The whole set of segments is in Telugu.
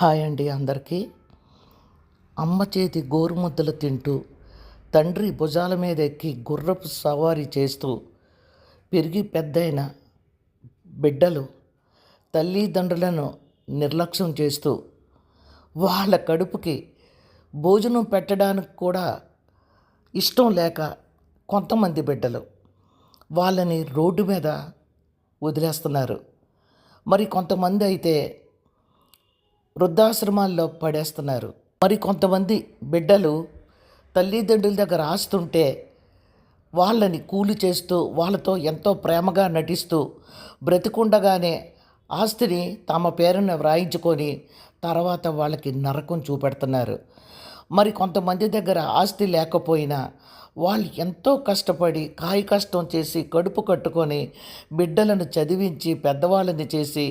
హాయ్ అండి అందరికీ. అమ్మ చేతి గోరుముద్దలు తింటూ తండ్రి భుజాల మీద ఎక్కి గుర్రపు సవారీ చేస్తూ పెరిగి పెద్దయిన బిడ్డలు తల్లిదండ్రులను నిర్లక్ష్యం చేస్తూ వాళ్ళ కడుపుకి భోజనం పెట్టడానికి కూడా ఇష్టం లేక కొంతమంది బిడ్డలు వాళ్ళని రోడ్డు మీద వదిలేస్తున్నారు. మరి కొంతమంది అయితే వృద్ధాశ్రమాల్లో పడేస్తున్నారు. మరి కొంతమంది బిడ్డలు తల్లిదండ్రుల దగ్గర ఆస్తుంటే వాళ్ళని కూలి చేస్తూ వాళ్ళతో ఎంతో ప్రేమగా నటిస్తూ బ్రతికుండగానే ఆస్తిని తమ పేరున వ్రాయించుకొని తర్వాత వాళ్ళకి నరకం చూపెడుతున్నారు. మరి కొంతమంది దగ్గర ఆస్తి లేకపోయినా వాళ్ళు ఎంతో కష్టపడి కాయ కష్టం చేసి కడుపు కట్టుకొని బిడ్డలను చదివించి పెద్దవాళ్ళని చేసి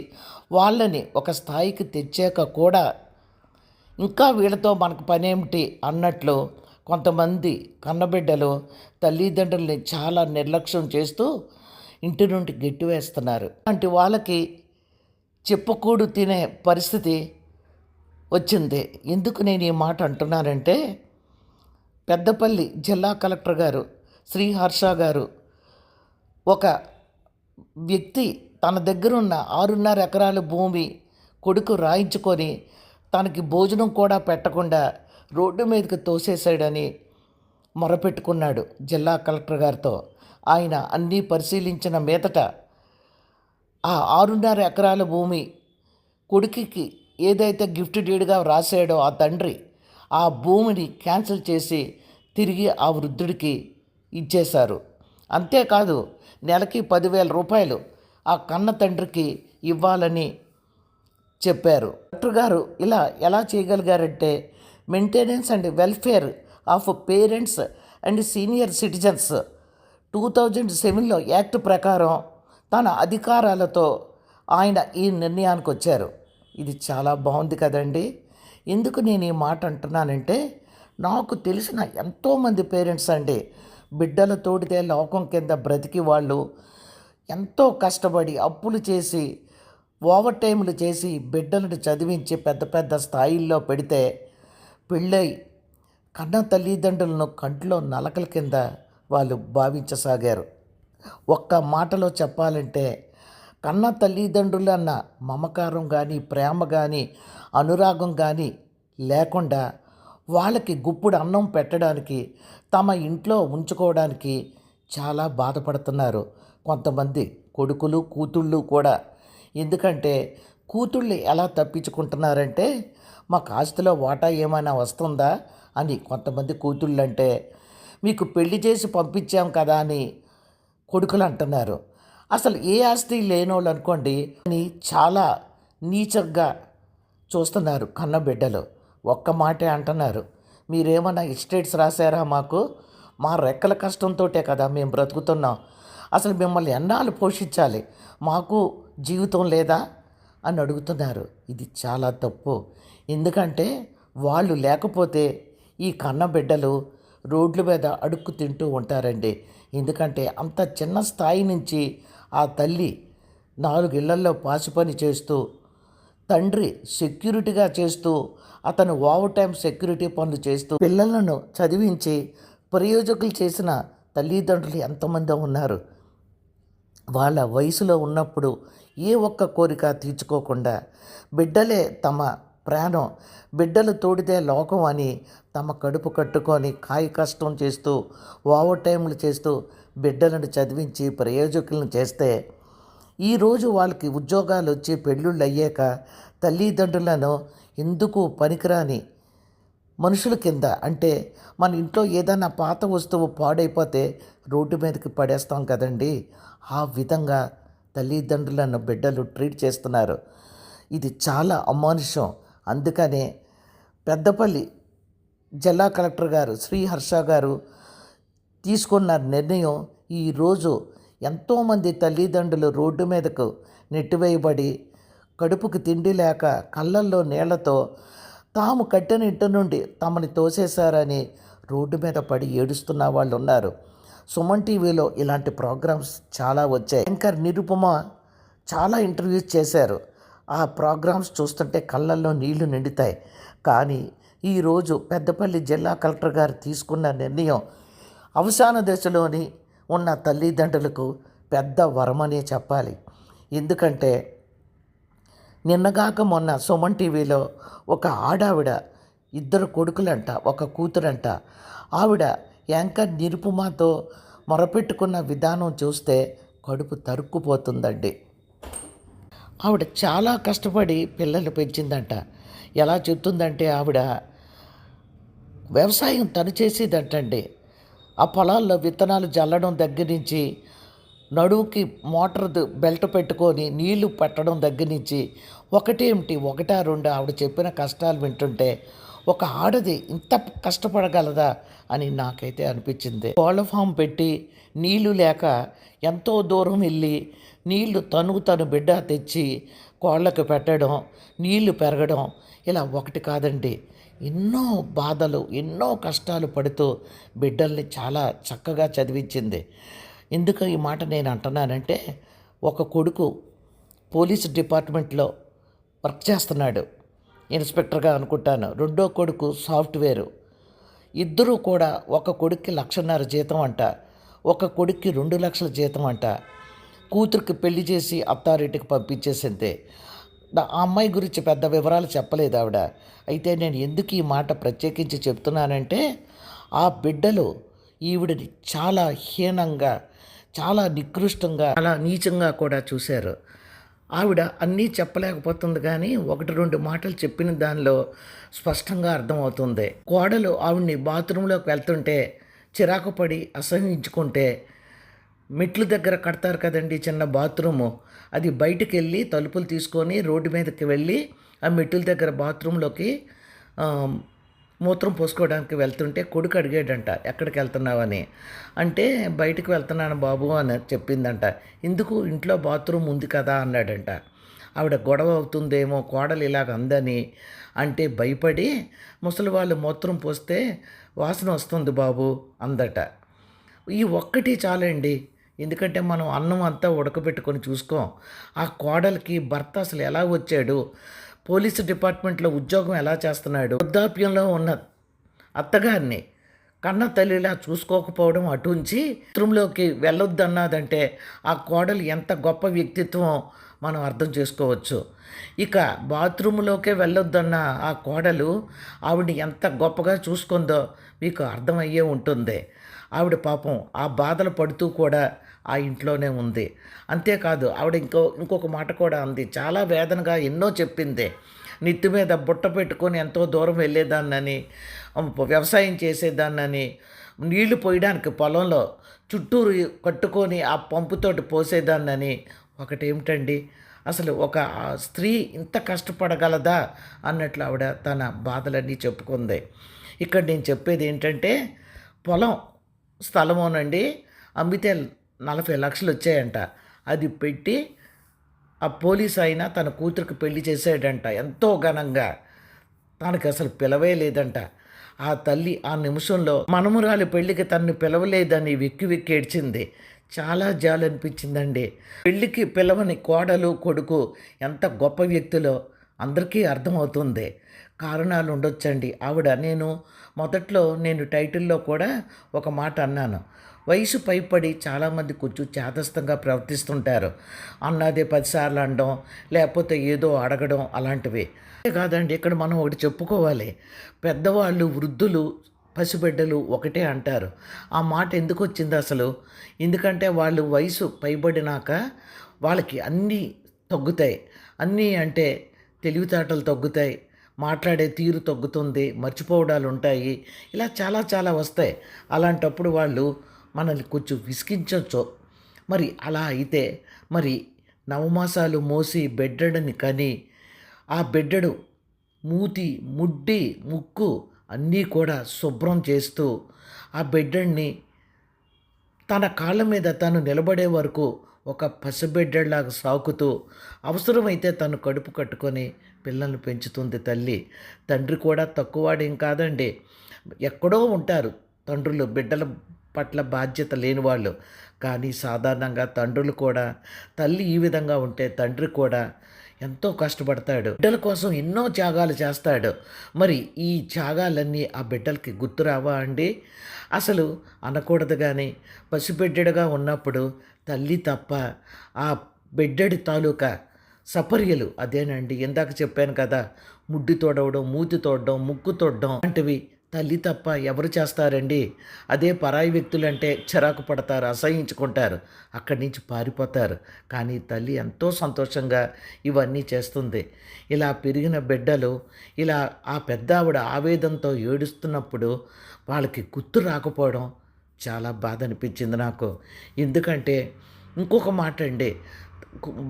వాళ్ళని ఒక స్థాయికి తెచ్చాక కూడా ఇంకా వీళ్ళతో మనకు పనేమిటి అన్నట్లు కొంతమంది కన్నబిడ్డలు తల్లిదండ్రుల్ని చాలా నిర్లక్ష్యం చేస్తూ ఇంటి నుండి గెట్టివేస్తున్నారు. అంటే వాళ్ళకి చెప్పుకూడు తినే పరిస్థితి వచ్చింది. ఎందుకు నేను ఈ మాట అంటున్నానంటే పెద్దపల్లి జిల్లా కలెక్టర్ గారు శ్రీ హర్ష గారు ఒక వ్యక్తి తన దగ్గరున్న ఆరున్నర ఎకరాల భూమి కొడుకు రాయించుకొని తనకి భోజనం కూడా పెట్టకుండా రోడ్డు మీదకి తోసేశాడని మొరపెట్టుకున్నాడు జిల్లా కలెక్టర్ గారితో. ఆయన అన్నీ పరిశీలించిన మీదట ఆ ఆరున్నర ఎకరాల భూమి కొడుకుకి ఏదైతే గిఫ్ట్ డీడ్గా రాశాడో ఆ తండ్రి ఆ భూమిని క్యాన్సిల్ చేసి తిరిగి ఆ వృద్ధుడికి ఇచ్చేశారు. అంతేకాదు నెలకి పదివేల రూపాయలు ఆ కన్న తండ్రికి ఇవ్వాలని చెప్పారు. డాక్టర్ గారు ఇలా ఎలా చేయగలిగారంటే maintenance and welfare of parents and senior citizens two thousand సెవెన్లో యాక్ట్ ప్రకారం తన అధికారాలతో ఆయన ఈ నిర్ణయానికి వచ్చారు. ఇది చాలా బాగుంది కదండి. ఎందుకు నేను ఈ మాట అంటున్నానంటే నాకు తెలిసిన ఎంతోమంది పేరెంట్స్ అండి బిడ్డల తోడితే లోకం కింద బ్రతికి వాళ్ళు ఎంతో కష్టపడి అప్పులు చేసి ఓవర్ టైంలు చేసి బిడ్డలను చదివించి పెద్ద పెద్ద స్థాయిల్లో పెడితే పెళ్ళై కన్న తల్లిదండ్రులను కంట్లో నలకల కింద వాళ్ళు భావించసాగారు. ఒక్క మాటలో చెప్పాలంటే కన్న తల్లిదండ్రులు అన్న మమకారం కానీ ప్రేమ కానీ అనురాగం కానీ లేకుండా వాళ్ళకి గుప్పుడు అన్నం పెట్టడానికి తమ ఇంట్లో ఉంచుకోవడానికి చాలా బాధపడుతున్నారు. కొంతమంది కొడుకులు కూతుళ్ళు కూడా. ఎందుకంటే కూతుళ్ళు ఎలా తప్పించుకుంటున్నారంటే మాకు ఆస్తిలో వాటా ఏమైనా వస్తుందా అని కొంతమంది కూతుళ్ళు అంటే మీకు పెళ్ళి చేసి పంపించాం కదా అని కొడుకులు అంటున్నారు. అసలు ఏ ఆస్తి లేనోళ్ళు అనుకోండి అని చాలా నీచంగా చూస్తున్నారు కన్నబిడ్డలు ఒక్క మాటే అంటున్నారు. మీరేమన్నా ఎస్టేట్స్ రాశారా మాకు? మా రెక్కల కష్టంతోటే కదా మేము బ్రతుకుతున్నాం. అసలు మిమ్మల్ని ఎన్నాళ్ళు పోషించాలి? మాకు జీవితం లేదా? అని అడుగుతున్నారు. ఇది చాలా తప్పు. ఎందుకంటే వాళ్ళు లేకపోతే ఈ కన్న బిడ్డలు రోడ్ల మీద అడుక్కు తింటూ ఉంటారండి. ఎందుకంటే అంత చిన్న స్థాయి నుంచి ఆ తల్లి నాలుగిళ్ళల్లో పాసి పని చేస్తూ తండ్రి సెక్యూరిటీగా చేస్తూ అతను ఓవర్ టైం సెక్యూరిటీ పనులు చేస్తూ పిల్లలను చదివించి ప్రయోజకులు చేసిన తల్లిదండ్రులు ఎంతమంది ఉన్నారు. వాళ్ళ వయసులో ఉన్నప్పుడు ఏ ఒక్క కోరిక తీర్చుకోకుండా బిడ్డలే తమ ప్రాణం బిడ్డలు తోడితే లోకం అని తమ కడుపు కట్టుకొని కాయ కష్టం చేస్తూ ఓవర్ టైంలు చేస్తూ బిడ్డలను చదివించి ప్రయోజకులను చేస్తే ఈరోజు వాళ్ళకి ఉద్యోగాలు వచ్చి పెళ్ళిళ్ళు అయ్యాక తల్లిదండ్రులను ఎందుకు పనికిరాని మనుషుల కింద. అంటే మన ఇంట్లో ఏదైనా పాత వస్తువు పాడైపోతే రోడ్డు మీదకి పడేస్తాం కదండి. ఆ విధంగా తల్లిదండ్రులను బిడ్డలు ట్రీట్ చేస్తున్నారు. ఇది చాలా అమానుషం. అందుకనే పెద్దపల్లి జిల్లా కలెక్టర్ గారు శ్రీ హర్ష గారు తీసుకున్న నిర్ణయం ఈరోజు ఎంతోమంది తల్లిదండ్రులు రోడ్డు మీదకు నెట్టివేయబడి కడుపుకి తిండి లేక కళ్ళల్లో నీళ్ళతో తాము కట్టిన ఇంటి నుండి తమని తోసేశారని రోడ్డు మీద పడి ఏడుస్తున్న వాళ్ళు ఉన్నారు సుమన్ టీవీలో ఇలాంటి ప్రోగ్రామ్స్ చాలా వచ్చాయి. యాంకర్ నిరుపమ చాలా ఇంటర్వ్యూస్ చేశారు. ఆ ప్రోగ్రామ్స్ చూస్తుంటే కళ్ళల్లో నీళ్ళు నిండుతాయి. కానీ ఈరోజు పెద్దపల్లి జిల్లా కలెక్టర్ గారు తీసుకున్న నిర్ణయం అవసాన దశలోని ఉన్న తల్లిదండ్రులకు పెద్ద వరమనే చెప్పాలి. ఎందుకంటే నిన్నగాక మొన్న సుమన్ టీవీలో ఒక ఆడావిడ ఇద్దరు కొడుకులంట ఒక కూతురంట. ఆవిడ యాంకర్ నిరుపుమాతో మొరపెట్టుకున్న విధానం చూస్తే కడుపు తరుక్కుపోతుందండి. ఆవిడ చాలా కష్టపడి పిల్లలు పెంచిందంట. ఎలా చెప్తుందంటే ఆవిడ వ్యవసాయం తను చేసేదంటండి. ఆ పొలాల్లో విత్తనాలు జల్లడం దగ్గర నుంచి నడువుకి మోటార్ బెల్ట్ పెట్టుకొని నీళ్ళు పెట్టడం దగ్గర నుంచి ఒకటేమిటి ఒకటా రెండు? ఆవిడ చెప్పిన కష్టాలు వింటుంటే ఒక ఆడది ఇంత కష్టపడగలదా అని నాకైతే అనిపించింది. కోళ్ళ ఫామ్ పెట్టి నీళ్ళు లేక ఎంతో దూరం వెళ్ళి నీళ్ళు తను తను బిడ్డ తెచ్చి కోళ్ళకు పెట్టడం నీళ్ళు పెరగడం ఇలా ఒకటి కాదండి. ఎన్నో బాధలు ఎన్నో కష్టాలు పడుతూ బిడ్డల్ని చాలా చక్కగా చదివించింది. ఎందుకు ఈ మాట నేను అంటున్నానంటే ఒక కొడుకు పోలీస్ డిపార్ట్మెంట్లో వర్క్ చేస్తున్నాడు ఇన్స్పెక్టర్గా అనుకుంటాను. రెండో కొడుకు సాఫ్ట్వేరు. ఇద్దరూ కూడా ఒక కొడుక్కి లక్షన్నర జీతం అంట ఒక కొడుక్కి రెండు లక్షల జీతం అంట. కూతురికి పెళ్ళి చేసి అత్తారింటికి పంపించేసిందే. ఆ అమ్మాయి గురించి పెద్ద వివరాలు చెప్పలేదు ఆవిడ. అయితే నేను ఎందుకు ఈ మాట ప్రత్యేకించి చెప్తున్నానంటే ఆ బిడ్డలు ఈవిడిని చాలా హీనంగా చాలా నికృష్టంగా చాలా నీచంగా కూడా చూశారు. ఆవిడ అన్నీ చెప్పలేకపోతుంది కానీ ఒకటి రెండు మాటలు చెప్పిన దానిలో స్పష్టంగా అర్థమవుతుంది. కోడలు ఆవిడ్ని బాత్రూంలోకి వెళ్తుంటే చిరాకు పడి అసహించుకుంటే మెట్లు దగ్గర కడతారు కదండి చిన్న బాత్రూము. అది బయటికి వెళ్ళి తలుపులు తీసుకొని రోడ్డు మీదకి వెళ్ళి ఆ మెట్ల దగ్గర బాత్రూంలోకి మూత్రం పోసుకోవడానికి వెళ్తుంటే కొడుకు అడిగాడంట ఎక్కడికి వెళ్తున్నావని? అంటే బయటికి వెళ్తున్నాను బాబు అని చెప్పిందంట. ఎందుకు? ఇంట్లో బాత్రూమ్ ఉంది కదా అన్నాడంట. ఆవిడ గొడవ అవుతుందేమో కోడలు ఇలాగ అందని అంటే భయపడి ముసలి వాళ్ళు మూత్రం పోస్తే వాసన వస్తుంది బాబు అందట. ఈ ఒక్కటి చాలండి. ఎందుకంటే మనం అన్నం అంతా ఉడకబెట్టుకొని చూసుకోం. ఆ కోడలికి భర్త అసలు ఎలా వచ్చాడు? పోలీసు డిపార్ట్మెంట్లో ఉద్యోగం ఎలా చేస్తున్నాడు? వృద్ధాప్యంలో ఉన్న అత్తగారిని కన్న తల్లిలా చూసుకోకపోవడం అటుంచి బాత్రూంలోకి వెళ్ళొద్దన్నదంటే ఆ కోడలు ఎంత గొప్ప వ్యక్తిత్వం మనం అర్థం చేసుకోవచ్చు. ఇక బాత్రూంలోకే వెళ్ళొద్దన్న ఆ కోడలు ఆవిడ ఎంత గొప్పగా చూసుకుందో మీకు అర్థమయ్యే ఉంటుంది. ఆవిడ పాపం ఆ బాధలు పడుతూ కూడా ఆ ఇంట్లోనే ఉంది. అంతేకాదు ఆవిడ ఇంకో ఇంకొక మాట కూడా అంది. చాలా వేదనగా ఎన్నో చెప్పింది. నెత్తి మీద బుట్ట పెట్టుకొని ఎంతో దూరం వెళ్ళేదాన్నని వ్యవసాయం చేసేదాన్నని నీళ్ళు పోయడానికి పొలంలో చుట్టూరు కట్టుకొని ఆ పంపుతోటి పోసేదాన్నని. ఒకటేమిటండి అసలు ఒక స్త్రీ ఇంత కష్టపడగలదా అన్నట్లు ఆవిడ తన బాధలన్నీ చెప్పుకుంది. ఇక్కడ నేను చెప్పేది ఏంటంటే పొలం స్థలమోనండి అమ్మితే నలభై లక్షలు వచ్చాయంట. అది పెట్టి ఆ పోలీస్ అయినా తన కూతురికి పెళ్ళి చేసాడంట ఎంతో ఘనంగా. తనకి అసలు పిలవే లేదంట. ఆ తల్లి ఆ నిమిషంలో మనమురాలి పెళ్ళికి తనని పిలవలేదని వెక్కి వెక్కి ఏడ్చింది. చాలా జాలి అనిపించిందండి. పెళ్ళికి పిలవని కోడలు కొడుకు ఎంత గొప్ప వ్యక్తులో అందరికీ అర్థమవుతుంది. కారణాలు ఉండొచ్చండి. ఆవిడ నేను మొదట్లో నేను టైటిల్లో కూడా ఒక మాట అన్నాను. వయసు పైపడి చాలామంది కొంచెం చేతస్థంగా ప్రవర్తిస్తుంటారు. అన్నదే పదిసార్లు అనడం లేకపోతే ఏదో అడగడం అలాంటివి. కాదండి ఇక్కడ మనం ఒకటి చెప్పుకోవాలి. పెద్దవాళ్ళు వృద్ధులు పసిబిడ్డలు ఒకటే అంటారు. ఆ మాట ఎందుకు వచ్చింది అసలు? ఎందుకంటే వాళ్ళు వయసు పైబడినాక వాళ్ళకి అన్నీ తగ్గుతాయి. అన్నీ అంటే తెలివితేటలు తగ్గుతాయి. మాట్లాడే తీరు తగ్గుతుంది. మర్చిపోవడాలు ఉంటాయి. ఇలా చాలా చాలా వస్తాయి. అలాంటప్పుడు వాళ్ళు మనల్ని కొంచెం విసిగించవచ్చు మరి అలా అయితే మరి నవమాసాలు మోసి బెడ్డడని కానీ ఆ బిడ్డడు మూతి ముడ్డి ముక్కు అన్నీ కూడా శుభ్రం చేస్తూ ఆ బిడ్డడిని తన కాళ్ళ మీద తను నిలబడే వరకు ఒక పసిబిడ్డలాగా సాకుతూ అవసరమైతే తను కడుపు కట్టుకొని పిల్లల్ని పెంచుతుంది తల్లి. తండ్రి కూడా తక్కువవాడేం కాదండి. ఎక్కడో ఉంటారు తండ్రులు బిడ్డల పట్ల బాధ్యత లేని వాళ్ళు కానీ సాధారణంగా తండ్రులు కూడా తల్లి ఈ విధంగా ఉంటే తండ్రి కూడా ఎంతో కష్టపడతాడు. బిడ్డల కోసం ఎన్నో త్యాగాలు చేస్తాడు. మరి ఈ త్యాగాలన్నీ ఆ బిడ్డలకి గుర్తురావా అండి? అసలు అనకూడదు కానీ పసిబిడ్డడుగా ఉన్నప్పుడు తల్లి తప్ప ఆ బిడ్డడి తాలూకా సపర్యలు అదేనండి. ఇందాక చెప్పాను కదా ముడ్డి తోడవడం మూతి తోడడం ముక్కు తోడడం వంటివి తల్లి తప్ప ఎవరు చేస్తారండి? అదే పరాయి వ్యక్తులంటే చిరాకు పడతారు అసహించుకుంటారు అక్కడి నుంచి పారిపోతారు. కానీ తల్లి ఎంతో సంతోషంగా ఇవన్నీ చేస్తుంది. ఇలా పెరిగిన బిడ్డలు ఇలా ఆ పెద్ద ఆవిడ ఆవేదంతో ఏడుస్తున్నప్పుడు వాళ్ళకి గుర్తు రాకపోవడం చాలా బాధ అనిపించింది నాకు. ఎందుకంటే ఇంకొక మాట అండి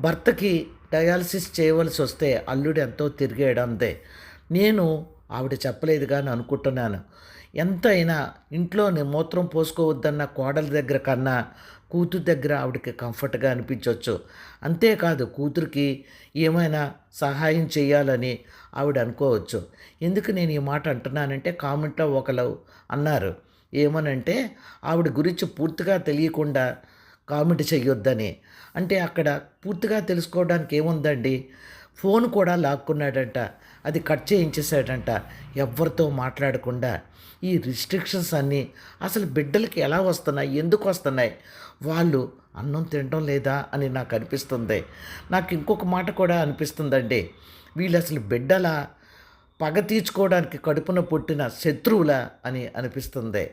భర్తకి డయాలసిస్ చేయవలసి వస్తే అల్లుడు ఎంతో తిరిగేయడందే నేను ఆవిడ చెప్పలేదు కానీ అనుకుంటున్నాను. ఎంతైనా ఇంట్లోనే మూత్రం పోసుకోవద్దన్న కోడల దగ్గర కన్నా కూతురు దగ్గర ఆవిడకి కంఫర్ట్గా అనిపించవచ్చు అంతేకాదు కూతురికి ఏమైనా సహాయం చేయాలని ఆవిడ అనుకోవచ్చు. ఎందుకు నేను ఈ మాట అంటున్నానంటే కామెంట్లో ఒకరు అన్నారు. ఏమనంటే ఆవిడ గురించి పూర్తిగా తెలియకుండా కామెంట్ చెయ్యొద్దని అంటే అక్కడ పూర్తిగా తెలుసుకోవడానికి ఏముందండి? ఫోన్ కూడా లాక్కున్నాడంట. అది కట్ చేయించేశాడంట. ఎవరితో మాట్లాడకుండా. ఈ రిస్ట్రిక్షన్స్ అన్నీ అసలు బిడ్డలకి ఎలా వస్తున్నాయి? ఎందుకు వస్తున్నాయి? వాళ్ళు అన్నం తినడం లేదా అని నాకు అనిపిస్తుంది. నాకు ఇంకొక మాట కూడా అనిపిస్తుందండి. వీళ్ళు అసలు బిడ్డల? పగ తీర్చుకోవడానికి కడుపున పుట్టిన శత్రువుల? అని అనిపిస్తుంది.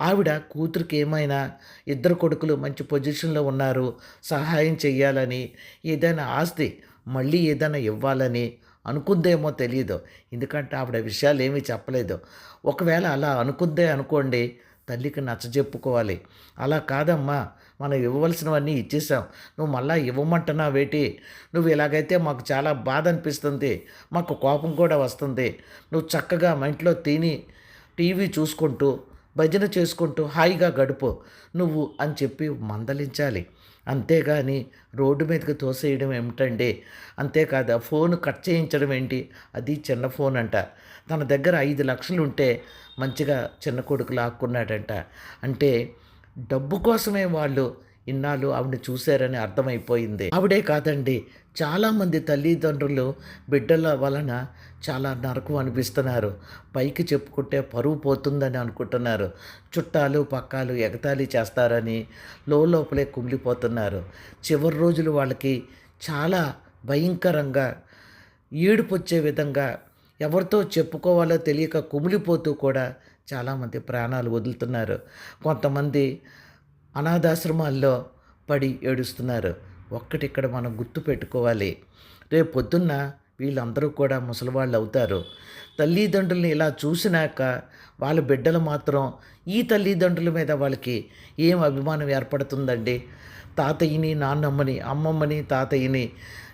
ఆవిడ కూతురికి ఏమైనా? ఇద్దరు కొడుకులు మంచి పొజిషన్లో ఉన్నారు. సహాయం చేయాలని ఏదైనా ఆస్తి మళ్ళీ ఏదైనా ఇవ్వాలని అనుకుందేమో తెలియదు ఎందుకంటే ఆవిడ విషయాలు ఏమీ చెప్పలేదు. ఒకవేళ అలా అనుకుందే అనుకోండి తల్లికి నచ్చజెప్పుకోవాలి అలా కాదమ్మా మనం ఇవ్వవలసినవన్నీ ఇచ్చేసాం నువ్వు మళ్ళా ఇవ్వమంటున్నావేటి? నువ్వు ఇలాగైతే మాకు చాలా బాధ అనిపిస్తుంది మాకు కోపం కూడా వస్తుంది. నువ్వు చక్కగా మా ఇంట్లో తిని టీవీ చూసుకుంటూ భజన చేసుకుంటూ హాయిగా గడుపు. నువ్వు అని చెప్పి మందలించాలి. అంతేగాని రోడ్డు మీదకి తోసేయడం ఏమిటండి? అంతేకాదు ఆ ఫోన్ కట్ చేయించడం ఏంటి? అది చిన్న ఫోన్ అంట తన దగ్గర ఐదు లక్షలు ఉంటే మంచిగా చిన్న కొడుకు లాక్కున్నాడంట. అంటే డబ్బు కోసమే వాళ్ళు ఇన్నాళ్ళు ఆవిడని చూశారని అర్థమైపోయింది. ఆవిడే కాదండి చాలామంది తల్లిదండ్రులు బిడ్డల వలన చాలా నరకం అనిపిస్తున్నారు. పైకి చెప్పుకుంటే పరువు పోతుందని అనుకుంటున్నారు. చుట్టాలు పక్కాలు ఎగతాళి చేస్తారని లోపలే కుమిలిపోతున్నారు. చివరి రోజులు వాళ్ళకి చాలా భయంకరంగా ఏడుపొచ్చే విధంగా ఎవరితో చెప్పుకోవాలో తెలియక కుమిలిపోతూ కూడా చాలామంది ప్రాణాలు వదులుతున్నారు. కొంతమంది అనాథాశ్రమాల్లో పడి ఏడుస్తున్నారు. ఒక్కటి ఇక్కడ మనం గుర్తు పెట్టుకోవాలి. రేపు పొద్దున్న వీళ్ళందరూ కూడా ముసలివాళ్ళు అవుతారు. తల్లిదండ్రుల్ని ఇలా చూసినాక వాళ్ళ బిడ్డలు మాత్రం ఈ తల్లిదండ్రుల మీద వాళ్ళకి ఏం అభిమానం ఏర్పడుతుందండి? తాతయ్యని నాన్నమ్మని అమ్మమ్మని తాతయ్యని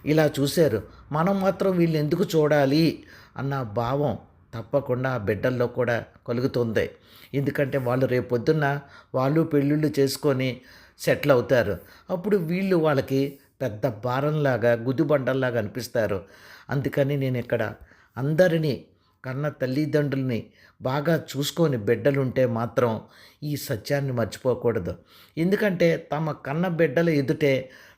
ఇలా చూశారు. మనం మాత్రం వీళ్ళు ఎందుకు చూడాలి? అన్న భావం తప్పకుండా ఆ బిడ్డల్లో కూడా కలుగుతుంది. ఎందుకంటే వాళ్ళు రేపొద్దున్న వాళ్ళు పెళ్ళిళ్ళు చేసుకొని సెటిల్ అవుతారు. అప్పుడు వీళ్ళు వాళ్ళకి పెద్ద భారంలాగా గుదిబండల్లాగా అనిపిస్తారు. అందుకని నేను ఇక్కడ అందరినీ కన్న తల్లిదండ్రుల్ని బాగా చూసుకొని బిడ్డలుంటే మాత్రం ఈ సత్యాన్ని మర్చిపోకూడదు. ఎందుకంటే తమ కన్న బిడ్డల ఎదుటే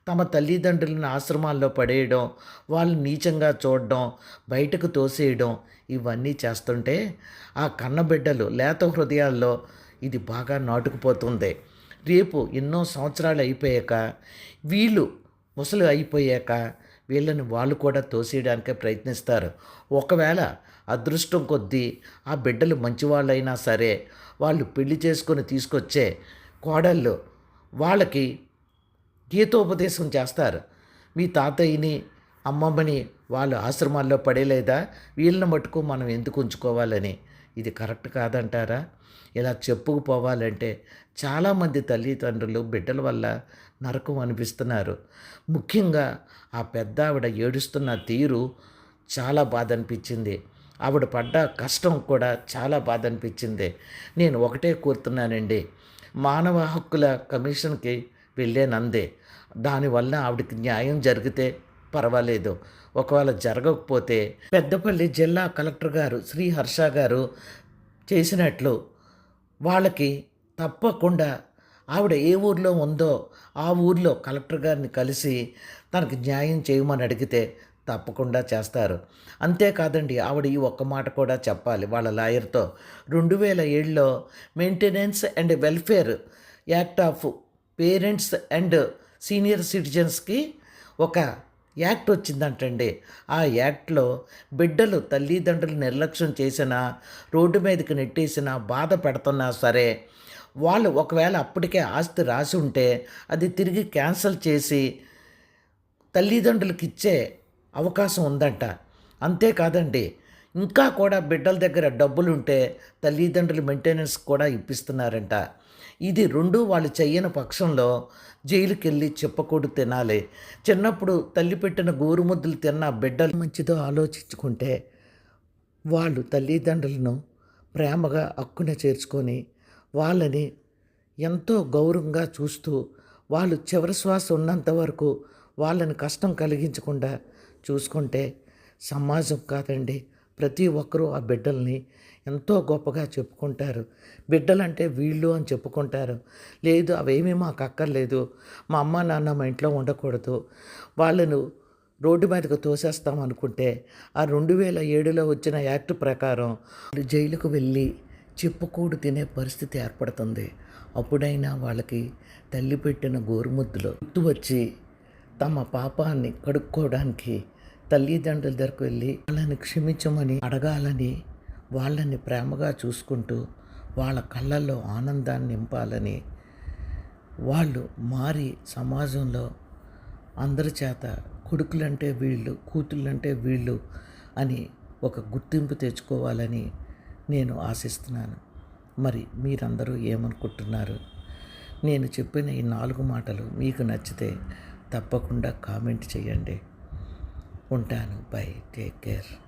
తమ తల్లిదండ్రులను ఆశ్రమాల్లో పడేయడం వాళ్ళు నీచంగా చూడడం బయటకు తోసేయడం ఇవన్నీ చేస్తుంటే ఆ కన్నబిడ్డలు లేత హృదయాల్లో ఇది బాగా నాటుకుపోతుంది. రేపు ఎన్నో సంవత్సరాలు అయిపోయాక వీళ్ళు ముసలు అయిపోయాక వీళ్ళని వాళ్ళు కూడా తోసేయడానికే ప్రయత్నిస్తారు. ఒకవేళ అదృష్టం కొద్దీ ఆ బిడ్డలు మంచివాళ్ళైనా సరే వాళ్ళు పెళ్ళి చేసుకొని తీసుకొచ్చే కోడళ్ళు వాళ్ళకి గీతోపదేశం చేస్తారు. మీ తాతయ్యని అమ్మమ్మని వాళ్ళు ఆశ్రమాల్లో పడేలేదా? వీళ్ళని మటుకు మనం ఎందుకు ఉంచుకోవాలని? ఇది కరెక్ట్ కాదంటారా? ఇలా చెప్పుకుపోవాలంటే చాలామంది తల్లిదండ్రులు బిడ్డల వల్ల నరకం అనిపిస్తున్నారు. ముఖ్యంగా ఆ పెద్ద ఆవిడ ఏడుస్తున్న తీరు చాలా బాధ అనిపించింది ఆవిడ పడ్డ కష్టం కూడా చాలా బాధ అనిపించింది నేను ఒకటే కోరుతున్నానండి. మానవ హక్కుల కమిషన్కి వెళ్ళేనందే దానివల్ల ఆవిడకి న్యాయం జరిగితే పర్వాలేదు. ఒకవేళ జరగకపోతే పెద్దపల్లి జిల్లా కలెక్టర్ గారు శ్రీ హర్ష గారు చేసినట్లు వాళ్ళకి తప్పకుండా ఆవిడ ఏ ఊర్లో ఉందో ఆ ఊర్లో కలెక్టర్ గారిని కలిసి తనకి న్యాయం చేయమని అడిగితే తప్పకుండా చేస్తారు. అంతేకాదండి ఆవిడ ఈ ఒక్క మాట కూడా చెప్పాలి. వాళ్ళ లాయర్తో రెండు వేల ఏడులో maintenance and welfare act of parents and senior సిటిజన్స్కి ఒక యాక్ట్ వచ్చిందంటండి. ఆ యాక్ట్లో బిడ్డలు తల్లిదండ్రులు నిర్లక్ష్యం చేసినా రోడ్డు మీదకి నెట్టేసినా బాధ పెడుతున్నా సరే వాళ్ళు ఒకవేళ అప్పటికే ఆస్తి రాసి ఉంటే అది తిరిగి క్యాన్సిల్ చేసి తల్లిదండ్రులకి ఇచ్చే అవకాశం ఉందంట. అంతేకాదండి ఇంకా కూడా బిడ్డల దగ్గర డబ్బులు ఉంటే తల్లిదండ్రులు మెయింటెనెన్స్ కూడా ఇప్పిస్తున్నారంట. ఇది రెండు వాళ్ళు చెయ్యని పక్షంలో జైలుకి వెళ్ళి చెప్పకూడదు తినాలి. చిన్నప్పుడు తల్లి పెట్టిన గోరుముద్దలు తిన్న బిడ్డలు మంచిదో ఆలోచించుకుంటే వాళ్ళు తల్లిదండ్రులను ప్రేమగా హక్కున చేర్చుకొని వాళ్ళని ఎంతో గౌరవంగా చూస్తూ వాళ్ళు చివరి శ్వాస ఉన్నంత వరకు వాళ్ళని కష్టం కలిగించకుండా చూసుకుంటే సమాజం కాదండి. ప్రతి ఒక్కరూ ఆ బిడ్డల్ని ఎంతో గొప్పగా చెప్పుకుంటారు. బిడ్డలంటే వీళ్ళు అని చెప్పుకుంటారు. లేదు అవేమీ మాకు అక్కర్లేదు. మా అమ్మ నాన్న మా ఇంట్లో ఉండకూడదు. వాళ్ళను రోడ్డు మీదకు తోసేస్తాం అనుకుంటే ఆ రెండు వేల ఏడులో వచ్చిన యాక్ట్ ప్రకారం వాళ్ళు జైలుకు వెళ్ళి చెప్పుకూడు తినే పరిస్థితి ఏర్పడుతుంది. అప్పుడైనా వాళ్ళకి తల్లి పెట్టిన గోరుముద్దులో గుర్తు వచ్చి తమ పాపాన్ని కడుక్కోవడానికి తల్లిదండ్రుల దగ్గరకు వెళ్ళి వాళ్ళని క్షమించమని అడగాలని వాళ్ళని ప్రేమగా చూసుకుంటూ వాళ్ళ కళ్ళల్లో ఆనందాన్ని నింపాలని వాళ్ళు మారి సమాజంలో అందరి చేత కొడుకులంటే వీళ్ళు కూతుళ్ళంటే వీళ్ళు అని ఒక గుర్తింపు తెచ్చుకోవాలని నేను ఆశిస్తున్నాను. మరి మీరందరూ ఏమనుకుంటున్నారు? నేను చెప్పిన ఈ నాలుగు మాటలు మీకు నచ్చితే తప్పకుండా కామెంట్ చేయండి. ఉంటాను. Bye take care